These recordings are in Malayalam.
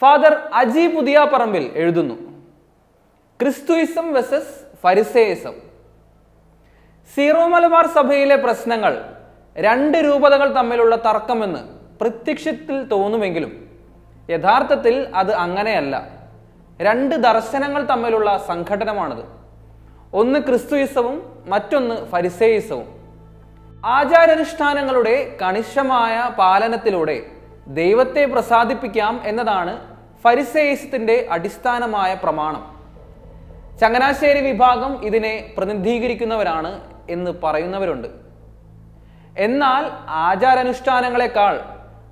ഫാദർ അജി പുതിയ പറമ്പിൽ എഴുതുന്നു. ക്രിസ്തുയിസം വെസസ് ഫരിസേയിസം. സീറോ മലബാർ സഭയിലെ പ്രശ്നങ്ങൾ രണ്ട് രൂപതകൾ തമ്മിലുള്ള തർക്കമെന്ന് പ്രത്യക്ഷത്തിൽ തോന്നുമെങ്കിലും യഥാർത്ഥത്തിൽ അത് അങ്ങനെയല്ല. രണ്ട് ദർശനങ്ങൾ തമ്മിലുള്ള സംഘടനമാണത്. ഒന്ന് ക്രിസ്തുയിസവും മറ്റൊന്ന് ഫരിസേയിസവും. ആചാരാനുഷ്ഠാനങ്ങളുടെ കണിശമായ പാലനത്തിലൂടെ ദൈവത്തെ പ്രസാദിപ്പിക്കാം എന്നതാണ് ഫരിസേസത്തിന്റെ അടിസ്ഥാനമായ പ്രമാണം. ചങ്ങനാശ്ശേരി വിഭാഗം ഇതിനെ പ്രതിനിധീകരിക്കുന്നവരാണ് എന്ന് പറയുന്നവരുണ്ട്. എന്നാൽ ആചാരാനുഷ്ഠാനങ്ങളെക്കാൾ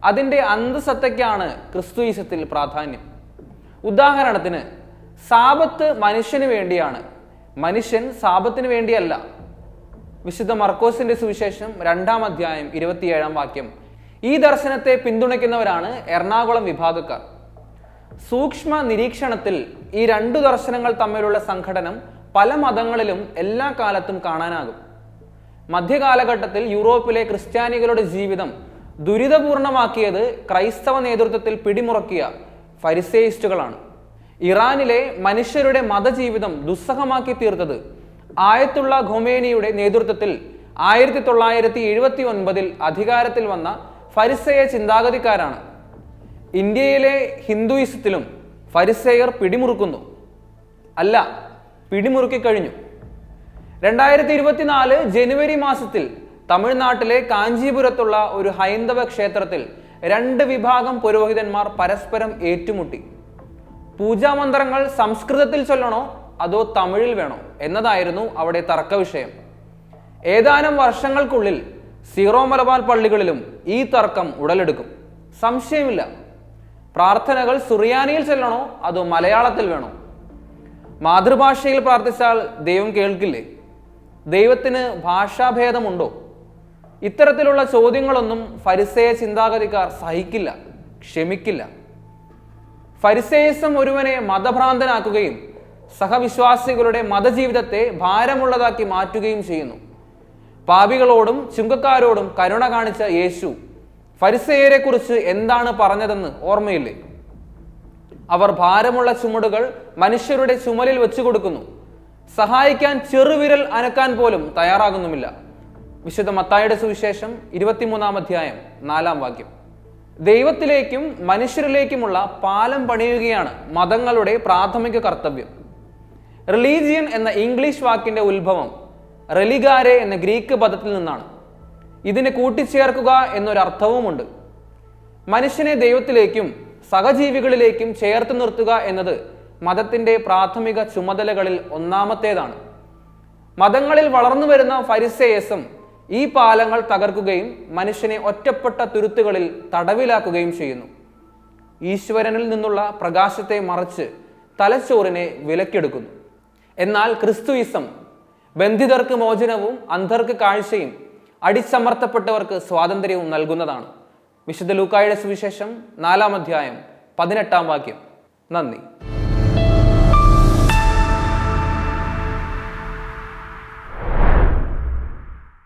അതിന്റെ അന്തസത്തയ്ക്കാണ് ക്രിസ്തുയിസത്തിൽ പ്രാധാന്യം. ഉദാഹരണത്തിന് സാപത്ത് മനുഷ്യന് വേണ്ടിയാണ്. മനുഷ്യൻ സാപത്തിന് വേണ്ടിയല്ല. വിശുദ്ധ മർക്കോസിന്റെ സുവിശേഷം രണ്ടാം അധ്യായം ഇരുപത്തിയേഴാം വാക്യം ഈ ദർശനത്തെ പിന്തുണയ്ക്കുന്നവരാണ് എറണാകുളം വിഭാഗക്കാർ. സൂക്ഷ്മ നിരീക്ഷണത്തിൽ ഈ രണ്ടു ദർശനങ്ങൾ തമ്മിലുള്ള സംഘടനം പല മതങ്ങളിലും എല്ലാ കാലത്തും കാണാനാകും. മധ്യകാലഘട്ടത്തിൽ യൂറോപ്പിലെ ക്രിസ്ത്യാനികളുടെ ജീവിതം ദുരിതപൂർണമാക്കിയത് ക്രൈസ്തവ നേതൃത്വത്തിൽ പിടിമുറക്കിയ ഫരിസേയിസ്റ്റുകളാണ്. ഇറാനിലെ മനുഷ്യരുടെ മതജീവിതം ദുസ്സഹമാക്കി തീർത്തത് ആയത്തുള്ള ഖൊമേനിയുടെ നേതൃത്വത്തിൽ ആയിരത്തി തൊള്ളായിരത്തി എഴുപത്തി ഒൻപതിൽ അധികാരത്തിൽ വന്ന ഫരിസേയ ചിന്താഗതിക്കാരാണ്. ഇന്ത്യയിലെ ഹിന്ദുയിസത്തിലും ഫരിസേയർ പിടിമുറുക്കുന്നു. അല്ല പിടിമുറുക്കി കഴിഞ്ഞു. രണ്ടായിരത്തി ഇരുപത്തിനാല് ജനുവരി മാസത്തിൽ തമിഴ്നാട്ടിലെ കാഞ്ചീപുരത്തുള്ള ഒരു ഹൈന്ദവ ക്ഷേത്രത്തിൽ രണ്ട് വിഭാഗം പുരോഹിതന്മാർ പരസ്പരം ഏറ്റുമുട്ടി. പൂജാമന്ത്രങ്ങൾ സംസ്കൃതത്തിൽ ചൊല്ലണോ അതോ തമിഴിൽ വേണോ എന്നതായിരുന്നു അവിടെ തർക്ക വിഷയം ഏതാനും വർഷങ്ങൾക്കുള്ളിൽ സീറോ മലബാർ പള്ളികളിലും ഈ തർക്കം ഉടലെടുക്കും. സംശയമില്ല. പ്രാർത്ഥനകൾ സുറിയാനിയിൽ ചെല്ലണോ അതോ മലയാളത്തിൽ വേണോ? മാതൃഭാഷയിൽ പ്രാർത്ഥിച്ചാൽ ദൈവം കേൾക്കില്ലേ? ദൈവത്തിന് ഭാഷാഭേദമുണ്ടോ? ഇത്തരത്തിലുള്ള ചോദ്യങ്ങളൊന്നും ഫരിസേയ ചിന്താഗതിക്കാർ സഹിക്കില്ല ക്ഷമിക്കില്ല. ഫരിസേയസം ഒരുവനെ മതഭ്രാന്തനാക്കുകയും സഹവിശ്വാസികളുടെ മതജീവിതത്തെ ഭാരമുള്ളതാക്കി മാറ്റുകയും ചെയ്യുന്നു. പാപികളോടും ചുങ്കക്കാരോടും കരുണ കാണിച്ച യേശു ഫരിസേയരെ കുറിച്ച് എന്താണ് പറഞ്ഞതെന്ന് ഓർമ്മയില്ലേ? അവർ ഭാരമുള്ള ചുമടുകൾ മനുഷ്യരുടെ ചുമലിൽ വെച്ചു കൊടുക്കുന്നു. സഹായിക്കാൻ ചെറുവിരൽ അനക്കാൻ പോലും തയ്യാറാകുന്നുമില്ല. വിശുദ്ധ മത്തായുടെ സുവിശേഷം ഇരുപത്തിമൂന്നാം അധ്യായം നാലാം വാക്യം. ദൈവത്തിലേക്കും മനുഷ്യരിലേക്കുമുള്ള പാലം പണിയുകയാണ് മതങ്ങളുടെ പ്രാഥമിക കർത്തവ്യം. റിലീജിയൻ എന്ന ഇംഗ്ലീഷ് വാക്കിന്റെ ഉത്ഭവം റെലിഗാരെ എന്ന ഗ്രീക്ക് പദത്തിൽ നിന്നാണ്. ഇതിനെ കൂട്ടിച്ചേർക്കുക എന്നൊരർത്ഥവുമുണ്ട്. മനുഷ്യനെ ദൈവത്തിലേക്കും സഹജീവികളിലേക്കും ചേർത്ത് നിർത്തുക എന്നത് മതത്തിന്റെ പ്രാഥമിക ചുമതലകളിൽ ഒന്നാമത്തേതാണ്. മതങ്ങളിൽ വളർന്നു വരുന്ന ഫരിസേയസം ഈ പാലങ്ങൾ തകർക്കുകയും മനുഷ്യനെ ഒറ്റപ്പെട്ട തുരുത്തുകളിൽ തടവിലാക്കുകയും ചെയ്യുന്നു. ഈശ്വരനിൽ നിന്നുള്ള പ്രകാശത്തെ മറച്ച് തലച്ചോറിനെ വിലക്കെടുക്കുന്നു. എന്നാൽ ക്രിസ്തുയിസം ബന്ധിതർക്ക് മോചനവും അന്ധർക്ക് കാഴ്ചയും അടിച്ചമർത്തപ്പെട്ടവർക്ക് സ്വാതന്ത്ര്യവും നൽകുന്നതാണ്. വിശുദ്ധ ലൂക്കായുടെ സുവിശേഷം നാലാം അധ്യായം പതിനെട്ടാം വാക്യം. നന്ദി.